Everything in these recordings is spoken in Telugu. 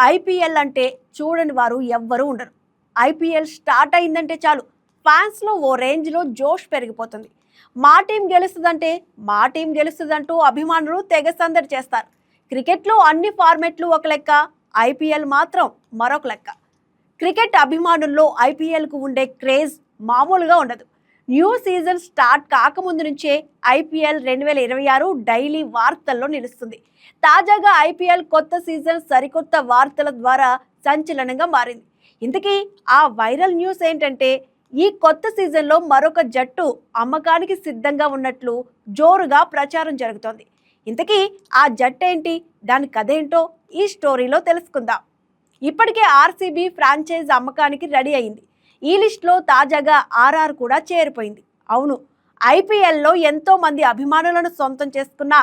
ఐపీఎల్ అంటే చూడని వారు ఎవ్వరూ ఉండరు. ఐపీఎల్ స్టార్ట్ అయిందంటే చాలు. ఫ్యాన్స్లో ఓ రేంజ్లో జోష్ పెరిగిపోతుంది. మా టీం గెలుస్తుందంటే మా టీం గెలుస్తుందంటూ అభిమానులు తెగ సందడి చేస్తారు. క్రికెట్లో అన్ని ఫార్మెట్లు ఒక లెక్క ఐపీఎల్ మాత్రం మరొక లెక్క. క్రికెట్ అభిమానుల్లో ఐపీఎల్కు ఉండే క్రేజ్ మామూలుగా ఉండదు. న్యూ సీజన్ స్టార్ట్ కాకముందు నుంచే ఐపీఎల్ రెండు వేల ఇరవై ఆరు డైలీ వార్తల్లో నిలుస్తుంది. తాజాగా ఐపీఎల్ కొత్త సీజన్ సరికొత్త వార్తల ద్వారా సంచలనంగా మారింది. ఇంతకీ ఆ వైరల్ న్యూస్ ఏంటంటే ఈ కొత్త సీజన్లో మరొక జట్టు అమ్మకానికి సిద్ధంగా ఉన్నట్లు జోరుగా ప్రచారం జరుగుతోంది. ఇంతకీ ఆ జట్టు ఏంటి దాని కథ ఏంటో ఈ స్టోరీలో తెలుసుకుందాం. ఇప్పటికే ఆర్సీబీ ఫ్రాంచైజ్ అమ్మకానికి రెడీ అయింది. ఈ లిస్టులో తాజాగా ఆర్ఆర్ కూడా చేరిపోయింది. అవును ఐపీఎల్లో ఎంతో మంది అభిమానులను సొంతం చేసుకున్న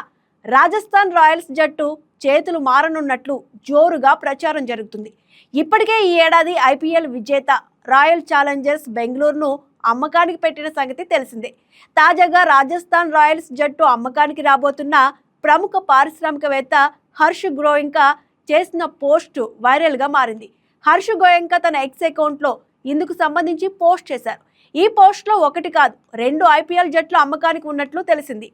రాజస్థాన్ రాయల్స్ జట్టు చేతులు మారనున్నట్లు జోరుగా ప్రచారం జరుగుతుంది. ఇప్పటికే ఈ ఏడాది ఐపీఎల్ విజేత రాయల్ ఛాలెంజర్స్ బెంగళూరును అమ్మకానికి పెట్టిన సంగతి తెలిసిందే. తాజాగా రాజస్థాన్ రాయల్స్ జట్టు అమ్మకానికి రాబోతున్న ప్రముఖ పారిశ్రామికవేత్త హర్ష్ గ్రోయింకా చేసిన పోస్టు వైరల్గా మారింది. హర్ష్ గోయంకా తన ఎక్స్ అకౌంట్లో ఇందుకు సంబంధించి పోస్ట్ చేశారు. ఈ పోస్ట్లో ఒకటి కాదు రెండు ఐపీఎల్ జట్లు అమ్మకానికి ఉన్నట్లు తెలిసింది.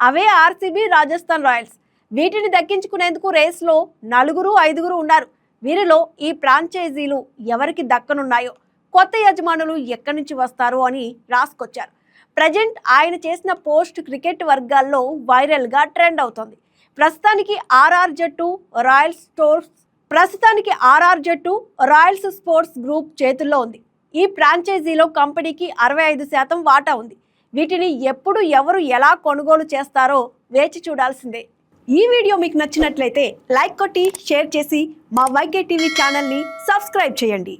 అవే ఆర్సీబీ రాజస్థాన్ రాయల్స్. వీటిని దక్కించుకునేందుకు రేస్లో నలుగురు ఐదుగురు ఉన్నారు. వీరిలో ఈ ఫ్రాంచైజీలు ఎవరికి దక్కనున్నాయో కొత్త యజమానులు ఎక్కడి నుంచి వస్తారు అని రాసుకొచ్చారు. ప్రజెంట్ ఆయన చేసిన పోస్ట్ క్రికెట్ వర్గాల్లో వైరల్గా ట్రెండ్ అవుతోంది. ప్రస్తుతానికి ఆర్ఆర్ జట్టు రాయల్ స్టోర్స్ ప్రస్తుతానికి ఆర్ఆర్ జట్టు రాయల్స్ స్పోర్ట్స్ గ్రూప్ చేతుల్లో ఉంది. ఈ ఫ్రాంచైజీలో కంపెనీకి అరవై ఐదు శాతం వాటా ఉంది. వీటిని ఎప్పుడు ఎవరు ఎలా కొనుగోలు చేస్తారో వేచి చూడాల్సిందే. ఈ వీడియో మీకు నచ్చినట్లయితే లైక్ కొట్టి షేర్ చేసి మా వైకే టీవీ ఛానల్ని సబ్స్క్రైబ్ చేయండి.